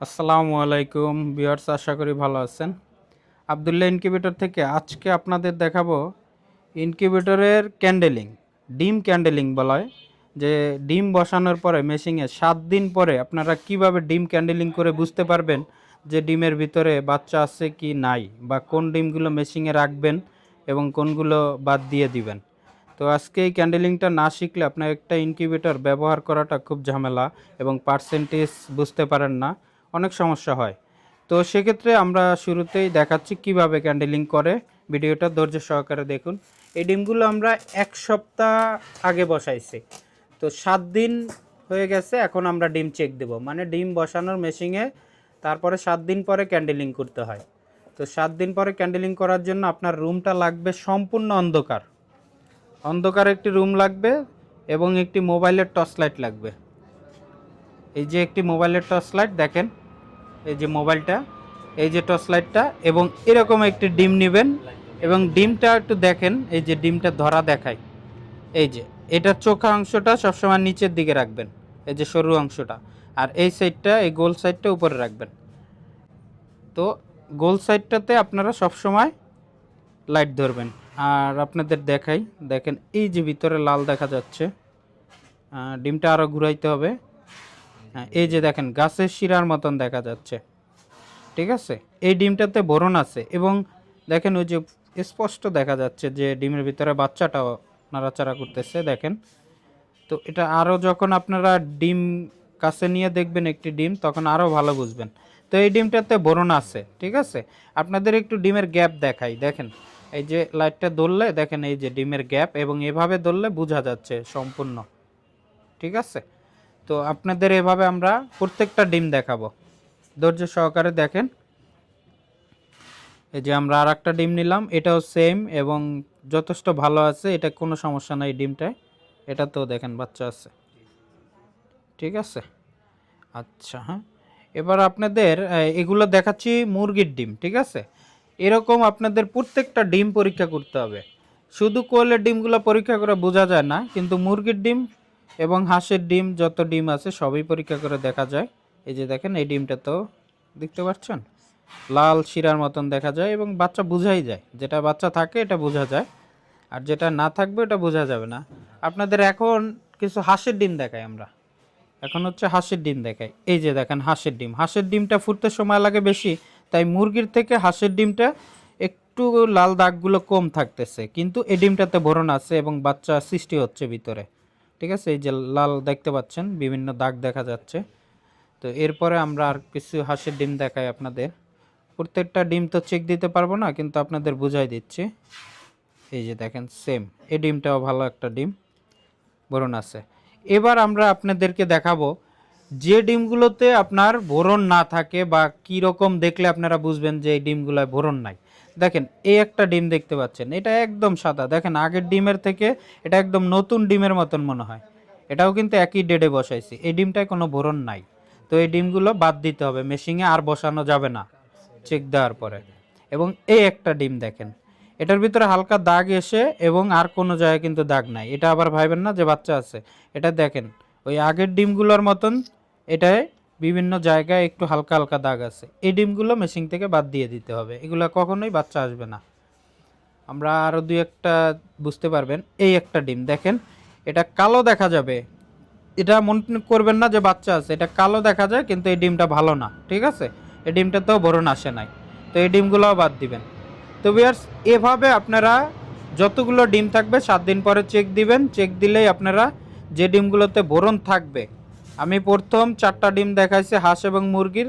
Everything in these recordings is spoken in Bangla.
আসসালামু আলাইকুম বিয়ার্স আশা করি ভালো আছেন। আবদুল্লাহ ইনকিউবেটর থেকে আজকে আপনাদের দেখাবো ইনকিউবেটরের ক্যান্ডেলিং, ডিম ক্যান্ডেলিং বলা হয়, যে ডিম বসানোর পরে মেশিংয়ে সাত দিন পরে আপনারা কীভাবে ডিম ক্যান্ডেলিং করে বুঝতে পারবেন যে ডিমের ভিতরে বাচ্চা আছে কি নাই বা কোন ডিমগুলো মেশিংয়ে রাখবেন এবং কোনগুলো বাদ দিয়ে দিবেন। তো আজকে এই ক্যান্ডেলিংটা না শিখলে আপনার একটা ইনকিউবেটর ব্যবহার করাটা খুব ঝামেলা এবং পার্সেন্টেজ বুঝতে পারেন না। অনেক সমস্যা হয়। তো সেক্ষেত্রে আমরা শুরুতেই দেখাচ্ছি কীভাবে ক্যান্ডেলিং করে। ভিডিওটা ধৈর্য সহকারে দেখুন। এই ডিমগুলো আমরা এক সপ্তাহ আগে বসাইছি। তো সাত দিন হয়ে গেছে, এখন আমরা ডিম চেক দেব। মানে ডিম বসানোর মেশিনে তারপরে সাত দিন পরে ক্যান্ডেলিং করতে হয়। তো সাত দিন পরে ক্যান্ডেলিং করার জন্য আপনার রুমটা লাগবে সম্পূর্ণ অন্ধকার। অন্ধকার একটি রুম লাগবে এবং একটি মোবাইলের টর্চ লাইট লাগবে। এই যে একটি মোবাইলের টর্চ লাইট দেখেন। এই যে মোবাইলটা, এই যে টর্চ লাইটটা এবং এরকম একটি ডিম নেবেন এবং ডিমটা একটু দেখেন, এই যে ডিমটা ধরা দেখায়। এই যে এটার চোখা অংশটা সবসময় নিচের দিকে রাখবেন, এই যে সরু অংশটা। আর এই সাইডটা এই গোল সাইডটা উপরে রাখবেন। তো গোল সাইডটাতে আপনারা সবসময় লাইট ধরবেন। আর আপনাদের দেখাই, দেখেন, এই যে ভিতরে লাল দেখা যাচ্ছে। ডিমটা আরও ঘুরাইতে হবে। হ্যাঁ, এই যে দেখেন গাছের শিরার মতন দেখা যাচ্ছে। ঠিক আছে? এই ডিমটাতে বোরন আছে এবং দেখেন ওই যে স্পষ্ট দেখা যাচ্ছে যে ডিমের ভিতরে বাচ্চাটাও নাড়াচাড়া করতেছে দেখেন। তো এটা আরও যখন আপনারা ডিম কাছে নিয়ে দেখবেন একটি ডিম তখন আরও ভালো বুঝবেন। তো এই ডিমটাতে বোরন আছে ঠিক আছে? আপনাদের একটু ডিমের গ্যাপ দেখাই দেখেন। এই যে লাইটটা ধরলে দেখেন এই যে ডিমের গ্যাপ এবং এভাবে ধরলে বোঝা যাচ্ছে সম্পূর্ণ। ঠিক আছে? তো আপনাদের এভাবে আমরা প্রত্যেকটা ডিম দেখাবো। ধৈর্য সহকারে দেখেন। এই যে আমরা আর একটা ডিম নিলাম, এটাও সেম এবং যথেষ্ট ভালো আছে, এটা কোনো সমস্যা নাই ডিমটায়। এটা তো দেখেন বাচ্চা আছে। ঠিক আছে? আচ্ছা হ্যাঁ। এবার আপনাদের এগুলো দেখাচ্ছি মুরগির ডিম, ঠিক আছে? এরকম আপনাদের প্রত্যেকটা ডিম পরীক্ষা করতে হবে। শুধু কোয়েলের ডিমগুলো পরীক্ষা করে বোঝা যায় না, কিন্তু মুরগির ডিম এবং হাঁসের ডিম, যত ডিম আছে সবই পরীক্ষা করে দেখা যায়। এই যে দেখেন, এই ডিমটা তো দেখতে পাচ্ছেন? লাল শিরার মতন দেখা যায় এবং বাচ্চা বোঝাই যায়। যেটা বাচ্চা থাকে, এটা বোঝা যায়। আর যেটা না থাকবে, এটা বোঝা যাবে না। আপনাদের এখন কিছু হাঁসের ডিম দেখাই আমরা। এখন হচ্ছে হাঁসের ডিম দেখাই। এই যে দেখেন, হাঁসের ডিম। হাঁসের ডিমটা ফুটতে সময় লাগে বেশি, তাই মুরগির থেকে হাঁসের ডিমটা একটু লাল দাগগুলো কম থাকতেছে। কিন্তু এই ডিমটাতে ভরণ আছে এবং বাচ্চা সৃষ্টি হচ্ছে ভিতরে। ঠিক আছে? এই যে লাল দেখতে পাচ্ছেন, বিভিন্ন দাগ দেখা যাচ্ছে। তো এরপরে আমরা আর কিছু হাঁসের ডিম দেখাই আপনাদের। প্রত্যেকটা ডিম তো চেক দিতে পারব না, কিন্তু আপনাদের বুঝাই দিচ্ছি। এই যে দেখেন সেম এই ডিমটাও ভালো একটা ডিম। বোরন আছে। এবার আমরা আপনাদেরকে দেখাবো যে ডিমগুলোতে আপনার বোরন না থাকে বা কী রকম দেখলে আপনারা বুঝবেন যে এই ডিমগুলোয় বোরন নাই। দেখেন, এই একটা ডিম দেখতে পাচ্ছেন, এটা একদম সাদা। দেখেন, আগের ডিমের থেকে এটা একদম নতুন ডিমের মতন মনে হয়। এটাও কিন্তু একই ডেডে বসাইছি। এই ডিমটায় কোনো বোরন নাই। তো এই ডিমগুলো বাদ দিতে হবে। মেশিনে আর বসানো যাবে না। চেক দেওয়ার পরে। এবং এই একটা ডিম দেখেন, এটার ভিতরে হালকা দাগ এসে এবং আর কোনো জায়গায় কিন্তু দাগ নাই। এটা আবার ভাইবেন না যে বাচ্চা আছে। এটা দেখেন, ওই আগের ডিমগুলোর মতন এটায় বিভিন্ন জায়গায় একটু হালকা হালকা দাগ আছে। এই ডিমগুলো মেশিন থেকে বাদ দিয়ে দিতে হবে। এগুলো কখনোই বাচ্চা আসবে না। আমরা আরও দুই একটা বুঝতে পারবেন। এই একটা ডিম দেখেন, এটা কালো দেখা যাবে। এটা মনে করবেন না যে বাচ্চা আছে, এটা কালো দেখা যায় কিন্তু এই ডিমটা ভালো না, ঠিক আছে? এই ডিমটাতেও বরণ আসে নাই। তো এই ডিমগুলোও বাদ দিবেন। তো বিয়ার্স এভাবে আপনারা যতগুলো ডিম থাকবে, সাত দিন পরে চেক দিবেন। চেক দিলেই আপনারা যে ডিমগুলোতে বোরন থাকবে আমি প্রথম চারটা ডিম দেখাইছি, হাঁস এবং মুরগির।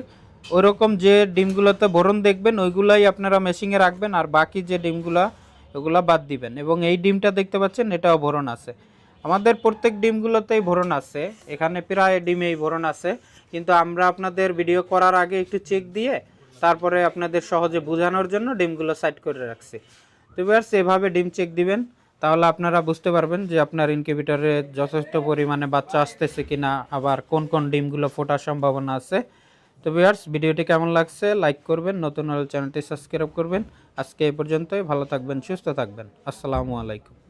ওরকম যে ডিমগুলোতে বোরন দেখবেন, ওইগুলাই আপনারা মেশিংয়ে রাখবেন আর বাকি যে ডিমগুলা, ওগুলা বাদ দিবেন। এবং এই ডিমটা দেখতে পাচ্ছেন, এটাও ভরণ আছে। আমাদের প্রত্যেক ডিমগুলোতেই ভরণ আছে। এখানে প্রায় ডিমেই ভরণ আছে। কিন্তু আমরা আপনাদের ভিডিও করার আগে একটু চেক দিয়ে, তারপরে আপনাদের সহজে বোঝানোর জন্য ডিমগুলো সাইড করে রাখছি। তো ভিউয়ার্স এভাবে ডিম চেক দিবেন। তাহলে আপনারা বুঝতে পারবেন যে আপনার ইনকিউবেটরে যথেষ্ট পরিমাণে বাচ্চা আসতেছে কি না আবার কোন কোন ডিমগুলো ফোটার সম্ভাবনা আছে। তো ভিউয়ার্স ভিডিওটি কেমন লাগছে লাইক করবেন, নতুন হলে চ্যানেলটি সাবস্ক্রাইব করবেন। আজকে এই পর্যন্তই, ভালো থাকবেন, সুস্থ থাকবেন। আসসালামু আলাইকুম।